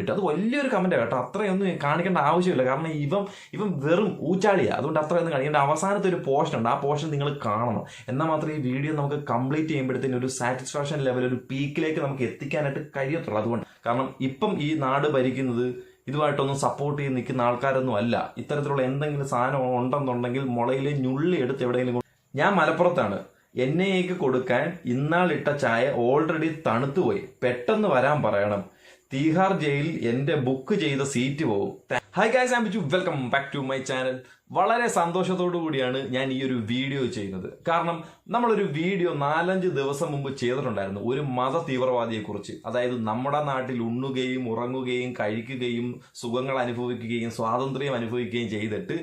ഇട്ടു അത് വലിയൊരു കമന്റാണ് കേട്ടോ. അത്രയൊന്നും കാണിക്കേണ്ട ആവശ്യമില്ല. കാരണം ഇവൻ ഇവൻ വെറും ഊച്ചാളിയാണ് അതുകൊണ്ട് അത്രയൊന്നും കാണിക്കേണ്ട. അവസാനത്തെ ഒരു പോർഷൻ ഉണ്ട്. ആ പോർഷൻ നിങ്ങൾ കാണണം. എന്നാൽ മാത്രമേ ഈ വീഡിയോ നമുക്ക് കംപ്ലീറ്റ് ചെയ്യുമ്പോഴത്തേനും ഒരു സാറ്റിസ്ഫാക്ഷൻ ലെവൽ ഒരു പീക്കിലേക്ക് നമുക്ക് എത്തിക്കാനായിട്ട് കഴിയത്തുള്ളൂ. അതുകൊണ്ട്. കാരണം ഇപ്പം ഈ നാട് ഭരിക്കുന്നത് ഇതുമായിട്ടൊന്നും സപ്പോർട്ട് ചെയ്ത് നിൽക്കുന്ന ആൾക്കാരൊന്നും അല്ല. ഇത്തരത്തിലുള്ള എന്തെങ്കിലും സാധനം ഉണ്ടെന്നുണ്ടെങ്കിൽ മുളയിൽ ഞുള്ളി എടുത്ത് എവിടെയെങ്കിലും ഞാൻ മലപ്പുറത്താണ്. എന്നെയൊക്കെ കൊടുക്കാൻ ഇന്നാളിട്ട ചായ ഓൾറെഡി തണുത്തുപോയി. പെട്ടെന്ന് വരാൻ പറയണം. തീഹാർ ജയിലിൽ എന്റെ ബുക്ക് ചെയ്ത സീറ്റ് പോകും hi guys am Biju welcome back to my channel വളരെ സന്തോഷത്തോടു കൂടിയാണ് ഞാൻ ഈ ഒരു വീഡിയോ ചെയ്യുന്നത്. കാരണം നമ്മളൊരു വീഡിയോ നാലഞ്ച് ദിവസം മുമ്പ് ചെയ്തിട്ടുണ്ടായിരുന്നു. ഒരു മത തീവ്രവാദിയെക്കുറിച്ച്. അതായത് നമ്മുടെ നാട്ടിൽ ഉണ്ണുകയും ഉറങ്ങുകയും കഴിക്കുകയും സുഖങ്ങൾ അനുഭവിക്കുകയും സ്വാതന്ത്ര്യം അനുഭവിക്കുകയും ചെയ്തിട്ട്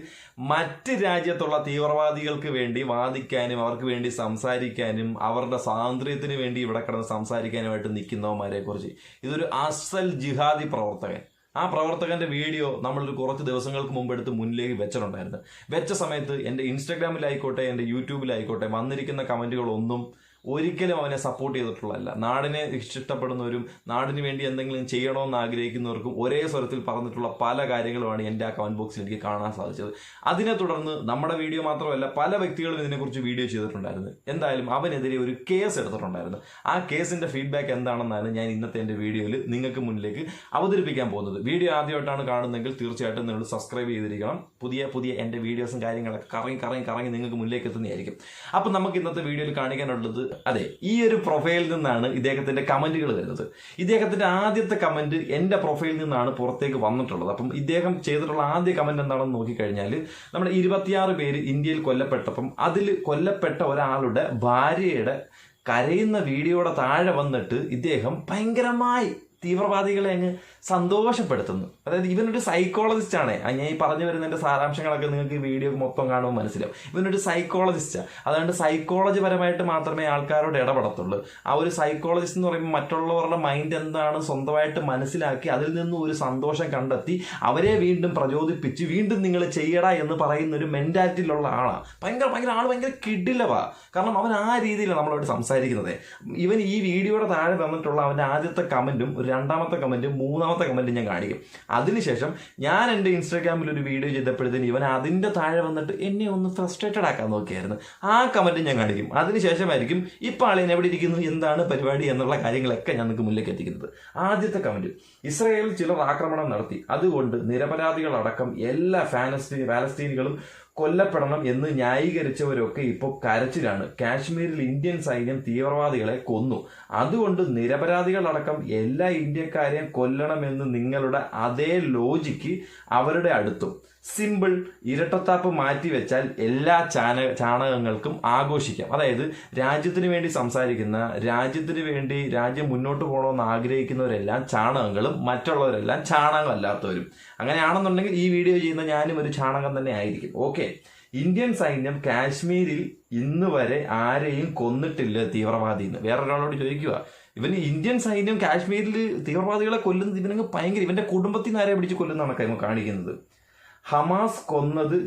മറ്റ് രാജ്യത്തുള്ള തീവ്രവാദികൾക്ക് വേണ്ടി വാദിക്കാനും അവർക്ക് വേണ്ടി സംസാരിക്കാനും അവരുടെ സ്വാതന്ത്ര്യത്തിന് വേണ്ടി ഇവിടെ കിടന്ന് സംസാരിക്കാനുമായിട്ട് നിൽക്കുന്നവന്മാരെക്കുറിച്ച്. ഇതൊരു അസൽ ജിഹാദി പ്രവർത്തകൻ. ആ പ്രവർത്തകന്റെ വീഡിയോ നമ്മൾ കുറച്ച് ദിവസങ്ങൾക്ക് മുമ്പ് എടുത്ത് മുന്നിലേക്ക് വെച്ചിട്ടുണ്ടായിരുന്നു. വെച്ച സമയത്ത് എന്റെ ഇൻസ്റ്റാഗ്രാമിലായിക്കോട്ടെ എന്റെ യൂട്യൂബിലായിക്കോട്ടെ വന്നിരിക്കുന്ന കമന്റുകളൊന്നും ഒരിക്കലും അവനെ സപ്പോർട്ട് ചെയ്തിട്ടുള്ളതല്ല. നാടിനെ ഇഷ്ടപ്പെടുന്നവരും നാടിന് വേണ്ടി എന്തെങ്കിലും ചെയ്യണമെന്ന് ആഗ്രഹിക്കുന്നവർക്കും ഒരേ സ്വരത്തിൽ പറഞ്ഞിട്ടുള്ള പല കാര്യങ്ങളുമാണ് എന്റെ ആ കമന്റ് ബോക്സിൽ എനിക്ക് കാണാൻ സാധിച്ചത്. അതിനെ തുടർന്ന് നമ്മുടെ വീഡിയോ മാത്രമല്ല പല വ്യക്തികളും ഇതിനെക്കുറിച്ച് വീഡിയോ ചെയ്തിട്ടുണ്ടായിരുന്നു. എന്തായാലും അവനെതിരെ ഒരു കേസ് എടുത്തിട്ടുണ്ടായിരുന്നു. ആ കേസിന്റെ ഫീഡ്ബാക്ക് എന്താണെന്നാണ് ഞാൻ ഇന്നത്തെ എന്റെ വീഡിയോയിൽ നിങ്ങൾക്ക് മുന്നിലേക്ക് അവതരിപ്പിക്കാൻ പോകുന്നത്. വീഡിയോ ആദ്യമായിട്ടാണ് കാണുന്നതെങ്കിൽ തീർച്ചയായിട്ടും നിങ്ങൾ സബ്സ്ക്രൈബ് ചെയ്തിരിക്കണം. പുതിയ പുതിയ എന്റെ വീഡിയോസും കാര്യങ്ങളൊക്കെ കറങ്ങി കറങ്ങി കറങ്ങി നിങ്ങൾക്ക് മുന്നിലേക്ക് എത്തുന്നതായിരിക്കും. അപ്പം നമുക്ക് ഇന്നത്തെ വീഡിയോയിൽ കാണിക്കാനുള്ളത് അതെ ഈ ഒരു പ്രൊഫൈലിൽ നിന്നാണ് ഇദ്ദേഹത്തിന്റെ കമന്റുകൾ വരുന്നത്. ഇദ്ദേഹത്തിന്റെ ആദ്യത്തെ കമന്റ് എന്റെ പ്രൊഫൈലിൽ നിന്നാണ് പുറത്തേക്ക് വന്നിട്ടുള്ളത്. അപ്പം ഇദ്ദേഹം ചെയ്തിട്ടുള്ള ആദ്യ കമന്റ് എന്താണെന്ന് നോക്കിക്കഴിഞ്ഞാൽ നമ്മുടെ ഇരുപത്തിയാറ് പേര് ഇന്ത്യയിൽ കൊല്ലപ്പെട്ടപ്പം അതിൽ കൊല്ലപ്പെട്ട ഒരാളുടെ ഭാര്യയുടെ കരയുന്ന വീഡിയോയുടെ താഴെ വന്നിട്ട് ഇദ്ദേഹം ഭയങ്കരമായി തീവ്രവാദികളെ അങ്ങ് സന്തോഷപ്പെടുത്തുന്നു. അതായത് ഇവനൊരു സൈക്കോളജിസ്റ്റ് ആണ്. ഞാൻ ഈ പറഞ്ഞു വരുന്നതിന്റെ സാരാംശങ്ങളൊക്കെ നിങ്ങൾക്ക് ഈ വീഡിയോ മൊത്തം കാണുമ്പോൾ മനസ്സിലാവും. ഇവനൊരു സൈക്കോളജിസ്റ്റാണ് അതുകൊണ്ട് സൈക്കോളജി പരമായിട്ട് മാത്രമേ ആൾക്കാരോട് ഇടപെടത്തുള്ളൂ. ആ ഒരു സൈക്കോളജിസ്റ്റ് എന്ന് പറയുമ്പോൾ മറ്റുള്ളവരുടെ മൈൻഡ് എന്താണ് സ്വന്തമായിട്ട് മനസ്സിലാക്കി അതിൽ നിന്നും ഒരു സന്തോഷം കണ്ടെത്തി അവരെ വീണ്ടും പ്രചോദിപ്പിച്ച് വീണ്ടും നിങ്ങൾ ചെയ്യടാ എന്ന് പറയുന്ന ഒരു മെന്റാലിറ്റിയിലുള്ള ആളാണ് ഭയങ്കര ഭയങ്കര ആൾ ഭയങ്കര കിടിലവാ. കാരണം അവൻ ആ രീതിയിലാണ് നമ്മളോട് സംസാരിക്കുന്നത്. ഇവൻ ഈ വീഡിയോയുടെ താഴെ വന്നിട്ടുള്ള അവന്റെ ആദ്യത്തെ കമന്റും ഒരു രണ്ടാമത്തെ കമന്റും മൂന്നാമത്തെ കമന്റും ഞാൻ കാണിക്കും. അതിനുശേഷം ഞാൻ എന്റെ ഇൻസ്റ്റാഗ്രാമിൽ ഒരു വീഡിയോ ചെയ്തപ്പോഴത്തേന് ഇവൻ അതിന്റെ താഴെ വന്നിട്ട് എന്നെ ഒന്ന് ഫ്രസ്ട്രേറ്റഡ് ആക്കാൻ നോക്കിയായിരുന്നു. ആ കമന്റ് ഞാൻ കാണിക്കും. അതിനുശേഷമായിരിക്കും ഇപ്പോൾ ആളിയൻ എവിടെ ഇരിക്കുന്നു എന്താണ് പരിപാടി എന്നുള്ള കാര്യങ്ങളൊക്കെ ഞാൻ നിങ്ങൾക്ക് മുന്നിലേക്ക് എത്തിക്കുന്നത്. ആദ്യത്തെ കമന്റ് ഇസ്രായേൽ ചിലർ ആക്രമണം നടത്തി. അതുകൊണ്ട് നിരപരാധികളടക്കം എല്ലാ ഫാലസ്തീൻ ഫാലസ്തീനികളും കൊല്ലപ്പെടണം എന്ന് ന്യായീകരിച്ചവരൊക്കെ ഇപ്പോൾ കരച്ചിലാണ്. കാശ്മീരിൽ ഇന്ത്യൻ സൈന്യം തീവ്രവാദികളെ കൊന്നു. അതുകൊണ്ട് നിരപരാധികളടക്കം എല്ലാ ഇന്ത്യക്കാരെയും കൊല്ലണമെന്ന് നിങ്ങളുടെ അതേ ലോജിക്ക് അവരുടെ അടുത്തും. സിമ്പിൾ ഇരട്ടത്താപ്പ് മാറ്റി വെച്ചാൽ എല്ലാ ചാന ചാണകങ്ങൾക്കും ആഘോഷിക്കാം. അതായത് രാജ്യത്തിന് വേണ്ടി സംസാരിക്കുന്ന രാജ്യത്തിന് വേണ്ടി രാജ്യം മുന്നോട്ട് പോകണമെന്ന് ആഗ്രഹിക്കുന്നവരെല്ലാം ചാണകങ്ങളും മറ്റുള്ളവരെല്ലാം ചാണകമല്ലാത്തവരും. അങ്ങനെയാണെന്നുണ്ടെങ്കിൽ ഈ വീഡിയോ ചെയ്യുന്ന ഞാനും ഒരു ചാണകം തന്നെ ആയിരിക്കും. ഓക്കെ. ഇന്ത്യൻ സൈന്യം കാശ്മീരിൽ ഇന്ന് വരെ ആരെയും കൊന്നിട്ടില്ല തീവ്രവാദി എന്ന് വേറൊരാളോട് ചോദിക്കുക ഇവന് ഇന്ത്യൻ സൈന്യം കാശ്മീരിൽ തീവ്രവാദികളെ കൊല്ലുന്നത് ഇവനങ്ങ് ഭയങ്കര ഇവന്റെ കുടുംബത്തിൽ നിന്ന് ആരെ പിടിച്ച് കൊല്ലുന്നതാണ് കാണിക്കുന്നത്? ഹമാസ് കൊന്നത്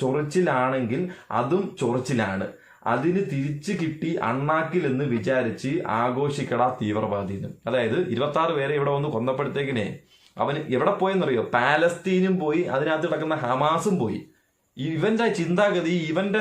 ചൊറിച്ചിലാണെങ്കിൽ അതും ചൊറിച്ചിലാണ്. അതിന് തിരിച്ചു കിട്ടി അണ്ണാക്കിൽ എന്ന് വിചാരിച്ച് ആഘോഷിക്കടാ തീവ്രവാദി അതായത് ഇരുപത്തി ആറ് പേരെ ഇവിടെ വന്ന് കൊന്നപ്പോഴത്തേക്കിനെ അവന് എവിടെ പോയെന്നറിയോ? പാലസ്തീനും പോയി അതിനകത്ത് കിടക്കുന്ന ഹമാസും പോയി. ഇവന്റെ ചിന്താഗതി ഇവന്റെ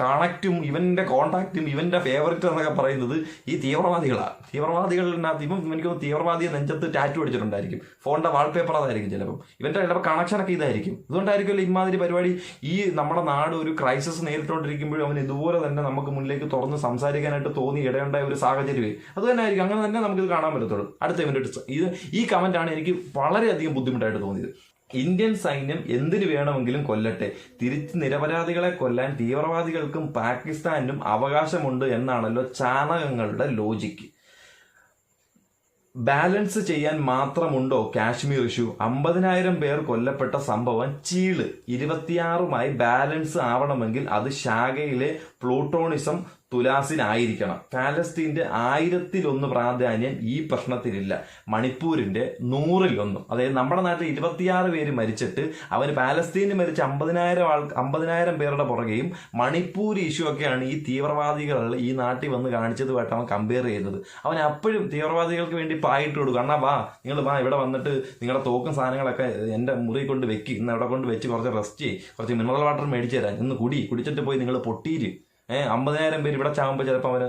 കണക്റ്റും ഇവന്റെ കോണ്ടാക്റ്റും ഇവന്റെ ഫേവററ്റ് എന്നൊക്കെ പറയുന്നത് ഈ തീവ്രവാദികളാണ് തീവ്രവാദികളിനകത്ത് ഇവൻ എനിക്ക് തീവ്രവാദിയെ നെഞ്ചത്ത് ടാറ്റു അടിച്ചിട്ടുണ്ടായിരിക്കും. ഫോണിന്റെ വാൾപേപ്പർ അതായിരിക്കും ചിലപ്പം. ഇവന്റെ ചിലപ്പോൾ കണക്ഷനൊക്കെ ഇതായിരിക്കും. ഇതുകൊണ്ടായിരിക്കുമല്ലോ ഇമാതിരി പരിപാടി? ഈ നമ്മുടെ നാട് ഒരു ക്രൈസിസ് നേരിട്ടുകൊണ്ടിരിക്കുമ്പോഴും അവൻ ഇതുപോലെ തന്നെ നമുക്ക് മുന്നിലേക്ക് തുറന്ന് സംസാരിക്കാനായിട്ട് തോന്നി ഇടയുണ്ടായ ഒരു സാഹചര്യമേ. അത് തന്നെ ആയിരിക്കും. അങ്ങനെ തന്നെ നമുക്കിത് കാണാൻ പറ്റത്തുള്ളൂ. അടുത്ത ഇവന്റെ ഇത് ഈ കമന്റാണ് എനിക്ക് വളരെയധികം ബുദ്ധിമുട്ടായിട്ട് തോന്നിയത്. ഇന്ത്യൻ സൈന്യം എന്തിനു വേണമെങ്കിലും കൊല്ലട്ടെ. തിരിച്ച് നിരപരാധികളെ കൊല്ലാൻ തീവ്രവാദികൾക്കും പാകിസ്ഥാനും അവകാശമുണ്ട് എന്നാണല്ലോ ചാണകങ്ങളുടെ ലോജിക്ക് ബാലൻസ് ചെയ്യാൻ മാത്രമുണ്ടോ കാശ്മീർ ഇഷ്യൂ അമ്പതിനായിരം പേർ കൊല്ലപ്പെട്ട സംഭവം ചീൾ. ഇരുപത്തിയാറുമായി ബാലൻസ് ആവണമെങ്കിൽ അത് ശാഖയിലെ പ്ലൂട്ടോണിസം തുലാസിനായിരിക്കണം. പാലസ്തീന്റെ ആയിരത്തിലൊന്ന് പ്രാധാന്യം ഈ പ്രശ്നത്തിലില്ല മണിപ്പൂരിന്റെ നൂറിലൊന്നും. അതായത് നമ്മുടെ നാട്ടിൽ ഇരുപത്തിയാറ് പേര് മരിച്ചിട്ട് അവർ പാലസ്തീനിൽ മരിച്ച അമ്പതിനായിരം ആൾ അമ്പതിനായിരം പേരുടെ പുറകെയും മണിപ്പൂർ ഇഷ്യൂ ഒക്കെയാണ് ഈ തീവ്രവാദികൾ ഈ നാട്ടിൽ വന്ന് കാണിച്ചതുമായിട്ട് അവൻ കമ്പയർ ചെയ്യുന്നത്. അവൻ അപ്പോഴും തീവ്രവാദികൾക്ക് വേണ്ടി പായിട്ട് കൊടുക്കും. അണ്ണാ വാ നിങ്ങൾ വാ ഇവിടെ വന്നിട്ട് നിങ്ങളുടെ തോക്കും സാധനങ്ങളൊക്കെ എന്റെ മുറി കൊണ്ട് വെക്കി. ഇന്ന് അവിടെ കൊണ്ട് വെച്ച് കുറച്ച് റെസ്റ്റ് ചെയ്യും. കുറച്ച് മിനറൽ വാട്ടർ മേടിച്ചു തരാം. ഇന്ന് കുടി. കുടിച്ചിട്ട് പോയി നിങ്ങൾ പൊട്ടീര്. ഏഹ് അമ്പതിനായിരം പേര് ഇവിടെ ചാകുമ്പോൾ ചിലപ്പോൾ അവന്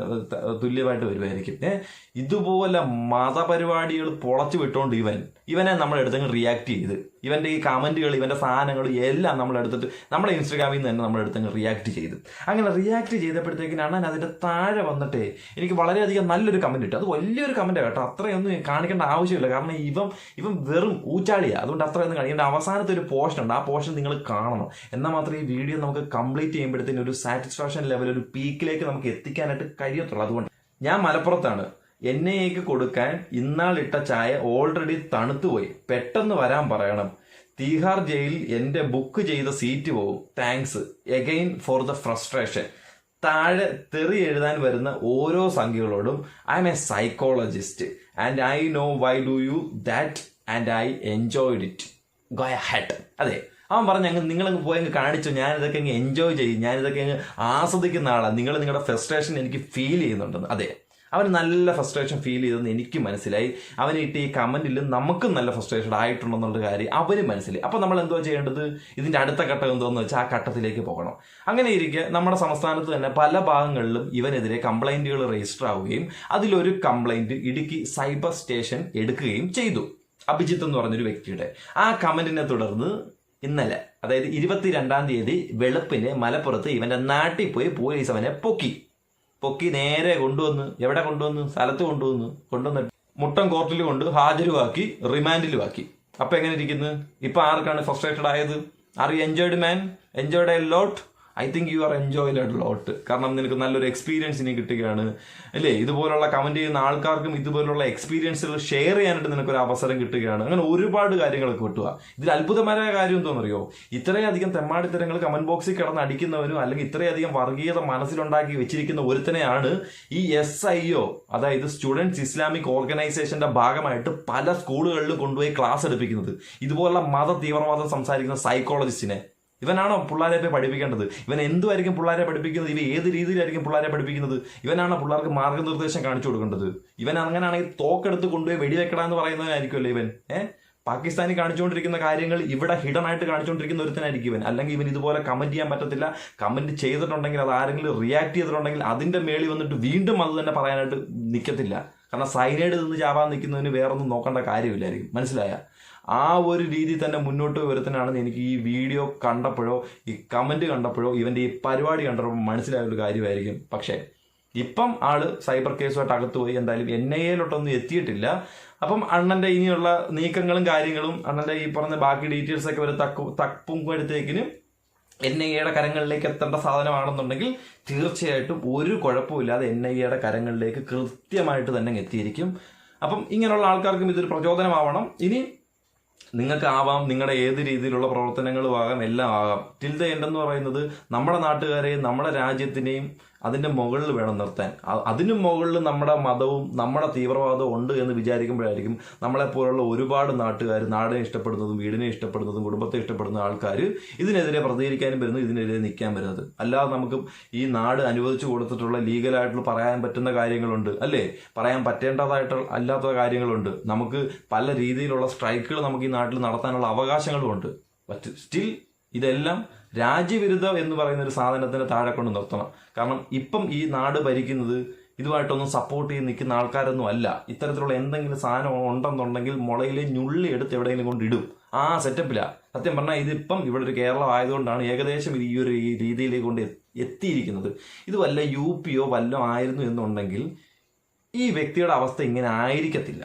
തുല്യമായിട്ട് വരുമായിരിക്കും ഏഹ് ഇതുപോലെ മതപരിപാടികൾ പൊളച്ചു വിട്ടുകൊണ്ട് ഇവൻ ഇവനെ നമ്മൾ എടുത്തങ്ങ് റിയാക്ട് ചെയ്ത്. ഇവന്റെ ഈ കമന്റുകൾ ഇവന്റെ സാധനങ്ങൾ എല്ലാം നമ്മൾ എടുത്തിട്ട് നമ്മളെ ഇൻസ്റ്റാഗ്രാമിൽ നിന്ന് തന്നെ നമ്മൾ റിയാക്ട് ചെയ്തു. അങ്ങനെ റിയാക്ട് ചെയ്തപ്പോഴത്തേക്കിന് അണ്ണൻ അതിന്റെ താഴെ വന്നിട്ടേ എനിക്ക് വളരെയധികം നല്ലൊരു കമന്റ് ഇട്ടു. അത് വലിയൊരു കമന്റ് കേട്ടോ. അത്രയൊന്നും കാണിക്കേണ്ട ആവശ്യമില്ല. കാരണം ഇവൻ ഇവൻ വെറും ഊച്ചാളിയാണ് അതുകൊണ്ട് അത്രയൊന്നും കാണിക്കേണ്ട. അവസാനത്തെ ഒരു പോർഷൻ ഉണ്ട്. ആ പോർഷൻ നിങ്ങൾ കാണണം. എന്നാൽ മാത്രമേ ഈ വീഡിയോ നമുക്ക് കംപ്ലീറ്റ് ചെയ്യുമ്പോഴത്തേനും ഒരു സാറ്റിസ്ഫാക്ഷൻ ലെവൽ ഒരു പീക്കിലേക്ക് നമുക്ക് എത്തിക്കാനായിട്ട് കഴിയത്തുള്ളൂ. അതുകൊണ്ട് ഞാൻ മലപ്പുറത്താണ്. എൻ ഐക്ക് കൊടുക്കാൻ ഇന്നാളിട്ട ചായ ഓൾറെഡി തണുത്തുപോയി. പെട്ടെന്ന് വരാൻ പറയണം. തീഹാർ ജയിലിൽ എന്റെ ബുക്ക് ചെയ്ത സീറ്റ് പോകും thanks again for the frustration താഴെ തെറി എഴുതാൻ വരുന്ന ഓരോ സംഖ്യകളോടും I am a psychologist and I know why do you that and I enjoyed it go ahead അതെ അവൻ പറഞ്ഞ അങ്ങ് നിങ്ങളങ്ങ് അങ്ങ് കാണിച്ചു. ഞാനിതൊക്കെ അങ്ങ് എൻജോയ് ചെയ്യും. ഞാനിതൊക്കെ അങ്ങ് ആസ്വദിക്കുന്ന ആളാണ് നിങ്ങൾ നിങ്ങളുടെ ഫ്രസ്ട്രേഷൻ എനിക്ക് ഫീൽ ചെയ്യുന്നുണ്ടെന്ന്. അതെ. അവന് നല്ല ഫ്രസ്ട്രേഷൻ ഫീൽ ചെയ്തെന്ന് എനിക്ക് മനസ്സിലായി. അവന് ഇട്ട് ഈ കമന്റിൽ നമുക്കും നല്ല ഫ്രസ്ട്രേഷൻ ആയിട്ടുണ്ടെന്നുള്ള കാര്യം അവന് മനസ്സിലായി. അപ്പോൾ നമ്മൾ എന്തോ ചെയ്യേണ്ടത്? ഇതിന്റെ അടുത്ത ഘട്ടം എന്തോന്ന് വെച്ചാൽ ആ ഘട്ടത്തിലേക്ക് പോകണം. അങ്ങനെ ഇരിക്കെ നമ്മുടെ സംസ്ഥാനത്ത് തന്നെ പല ഭാഗങ്ങളിലും ഇവനെതിരെ കംപ്ലൈന്റുകൾ രജിസ്റ്റർ ആവുകയും അതിലൊരു കംപ്ലൈന്റ് ഇടുക്കി സൈബർ സ്റ്റേഷൻ എടുക്കുകയും ചെയ്തു. അഭിജിത്ത് എന്ന് പറഞ്ഞൊരു വ്യക്തിയുടെ. ആ കമന്റിനെ തുടർന്ന് ഇന്നലെ അതായത് ഇരുപത്തിരണ്ടാം തീയതി വെളുപ്പിന് മലപ്പുറത്ത് ഇവന്റെ നാട്ടിൽ പോയി പോലീസ് അവനെ പൊക്കി. പൊക്കി നേരെ കൊണ്ടുവന്ന് എവിടെ കൊണ്ടുവന്ന്? സ്ഥലത്ത് കൊണ്ടുവന്ന് കൊണ്ടുവന്നിട്ട് മുട്ടം കോർട്ടിൽ കൊണ്ട് ഹാജരുമാക്കി റിമാൻഡിലുമാക്കി അപ്പൊ എങ്ങനെ ഇരിക്കുന്നു? ഇപ്പൊ ആർക്കാണ് ഫ്രസ്ട്രേറ്റഡ് ആയത്? Are you enjoyed man enjoyed a lot I think you are enjoyed lot കാരണം നിനക്ക് നല്ലൊരു എക്സ്പീരിയൻസ് ഇനി കിട്ടുകയാണ്. അല്ലേ? ഇതുപോലുള്ള കമന്റ് ചെയ്യുന്ന ആൾക്കാർക്കും ഇതുപോലുള്ള എക്സ്പീരിയൻസുകൾ ഷെയർ ചെയ്യാനായിട്ട് നിനക്കൊരു അവസരം കിട്ടുകയാണ്. അങ്ങനെ ഒരുപാട് കാര്യങ്ങൾ കിട്ടുക ഇതിൽ അത്ഭുതമായ കാര്യം എന്താണെന്നറിയോ ഇത്രയധികം തെമ്മാടിത്തരങ്ങൾ കമന്റ് ബോക്സിൽ കിടന്ന് അടിക്കുന്നവരും അല്ലെങ്കിൽ ഇത്രയധികം വർഗീയത മനസ്സിലുണ്ടാക്കി വെച്ചിരിക്കുന്ന ഒരുത്തനെയാണ് ഈ എസ് ഐ ഒ അതായത് സ്റ്റുഡൻസ് ഇസ്ലാമിക് ഓർഗനൈസേഷന്റെ ഭാഗമായിട്ട് പല സ്കൂളുകളിലും കൊണ്ടുപോയി ക്ലാസ് എടുപ്പിക്കുന്നത്. ഇതുപോലുള്ള മത തീവ്രവാദം സംസാരിക്കുന്ന സൈക്കോളജിസ്റ്റിനെ ഇവനാണോ പിള്ളേരെ പോയി പഠിപ്പിക്കേണ്ടത്? ഇവൻ എന്തുമായിരിക്കും പിള്ളേരെ പഠിപ്പിക്കുന്നത്? ഇവ ഏത് രീതിയിലായിരിക്കും പിള്ളേരെ പഠിപ്പിക്കുന്നത്? ഇവനാണോ പിള്ളേർക്ക് മാർഗനിർദ്ദേശം കാണിച്ചു കൊടുക്കേണ്ടത്? ഇവൻ അങ്ങനെയാണെങ്കിൽ തോക്കെടുത്ത് കൊണ്ടുപോയി വെടിവെക്കടാ എന്ന് പറയുന്നവനായിരിക്കുമല്ലോ ഇവൻ. ഏഹ് പാകിസ്ഥാനിൽ കാണിച്ചുകൊണ്ടിരിക്കുന്ന കാര്യങ്ങൾ ഇവിടെ ഹിഡൻ ആയിട്ട് കാണിച്ചുകൊണ്ടിരിക്കുന്ന ഒരുത്തനായിരിക്കും ഇവൻ. അല്ലെങ്കിൽ ഇവൻ ഇതുപോലെ കമന്റ് ചെയ്യാൻ പറ്റത്തില്ല. കമന്റ് ചെയ്തിട്ടുണ്ടെങ്കിൽ അത് ആരെങ്കിലും റിയാക്ട് ചെയ്തിട്ടുണ്ടെങ്കിൽ അതിന്റെ മേളി വന്നിട്ട് വീണ്ടും അത് തന്നെ പറയാനായിട്ട് നിൽക്കത്തില്ല കാരണം സൈനൈഡ് നിന്ന് ചാവാൻ നിൽക്കുന്നതിന് വേറൊന്നും നോക്കേണ്ട കാര്യമില്ലായിരിക്കും. മനസ്സിലായ? ആ ഒരു രീതി തന്നെ മുന്നോട്ട് വരുത്തനാണെന്ന് എനിക്ക് ഈ വീഡിയോ കണ്ടപ്പോഴോ ഈ കമന്റ് കണ്ടപ്പോഴോ ഇവന്റെ ഈ പരിപാടി കണ്ടപ്പോൾ മനസ്സിലായ ഒരു കാര്യമായിരിക്കും. പക്ഷേ ഇപ്പം ആൾ സൈബർ കേസുമായിട്ട് അകത്ത് പോയി എന്തായാലും എൻ ഐ എയിലോട്ടൊന്നും എത്തിയിട്ടില്ല. അപ്പം അണ്ണന്റെ ഇനിയുള്ള നീക്കങ്ങളും കാര്യങ്ങളും അണ്ണന്റെ ഈ പറഞ്ഞ ബാക്കി ഡീറ്റെയിൽസ് ഒക്കെ ഒരു തക്കു തപ്പുമ്പോഴത്തേക്കിന് എൻ ഐ എയുടെ കരങ്ങളിലേക്ക് എത്തേണ്ട സാധനമാണെന്നുണ്ടെങ്കിൽ തീർച്ചയായിട്ടും ഒരു കുഴപ്പമില്ലാതെ എൻ ഐ എയുടെ കരങ്ങളിലേക്ക് കൃത്യമായിട്ട് തന്നെ എത്തിയിരിക്കും. അപ്പം ഇങ്ങനെയുള്ള ആൾക്കാർക്കും ഇതൊരു പ്രചോദനമാവണം. ഇനി നിങ്ങൾക്ക് ആവാം നിങ്ങളുടെ ഏത് രീതിയിലുള്ള പ്രവർത്തനങ്ങളും ആകാം എല്ലാം ആകാം. ടിൽ ദ എൻഡ് എന്ന് പറയുന്നത് നമ്മുടെ നാട്ടുകാരെയും നമ്മുടെ രാജ്യത്തിനെയും അതിന്റെ മുകളിൽ വേണം നിർത്താൻ. അതിന് അതിനും മുകളിൽ നമ്മുടെ മതവും നമ്മുടെ തീവ്രവാദവും ഉണ്ട് എന്ന് വിചാരിക്കുമ്പോഴായിരിക്കും നമ്മളെപ്പോലുള്ള ഒരുപാട് നാട്ടുകാർ നാടിനെ ഇഷ്ടപ്പെടുന്നതും വീടിനെ ഇഷ്ടപ്പെടുന്നതും കുടുംബത്തെ ഇഷ്ടപ്പെടുന്ന ആൾക്കാർ ഇതിനെതിരെ പ്രതികരിക്കാനും വരുന്നു ഇതിനെതിരെ നിൽക്കാൻ വരുന്നത്. അല്ലാതെ നമുക്ക് ഈ നാട് അനുവദിച്ചു കൊടുത്തിട്ടുള്ള ലീഗലായിട്ടുള്ള പറയാൻ പറ്റുന്ന കാര്യങ്ങളുണ്ട് അല്ലേ? പറയാൻ പറ്റേണ്ടതായിട്ടുള്ള അല്ലാത്ത കാര്യങ്ങളുണ്ട്. നമുക്ക് പല രീതിയിലുള്ള സ്ട്രൈക്കുകൾ നമുക്ക് ഈ നാട്ടിൽ നടത്താനുള്ള അവകാശങ്ങളുമുണ്ട് ബട്ട് സ്റ്റിൽ ഇതെല്ലാം രാജ്യവിരുദ്ധം എന്ന് പറയുന്ന ഒരു സാധനത്തിന് താഴെ കൊണ്ട് നിർത്തണം. കാരണം ഇപ്പം ഈ നാട് ഭരിക്കുന്നത് ഇതുമായിട്ടൊന്നും സപ്പോർട്ട് ചെയ്ത് നിൽക്കുന്ന ആൾക്കാരൊന്നും അല്ല. ഇത്തരത്തിലുള്ള എന്തെങ്കിലും സാധനം ഉണ്ടെന്നുണ്ടെങ്കിൽ മുളയിലെ ഞുള്ളി എടുത്ത് എവിടെയെങ്കിലും കൊണ്ടിടും ആ സെറ്റപ്പിലാണ് സത്യം പറഞ്ഞാൽ ഇതിപ്പം ഇവിടെ ഒരു കേരളം ആയതുകൊണ്ടാണ് ഏകദേശം ഈ ഒരു രീതിയിലേക്ക് കൊണ്ട് എത്തിയിരിക്കുന്നത്. ഇത് വല്ല യു പിയോ വല്ലോ ആയിരുന്നു എന്നുണ്ടെങ്കിൽ ഈ വ്യക്തിയുടെ അവസ്ഥ ഇങ്ങനെ ആയിരിക്കത്തില്ല.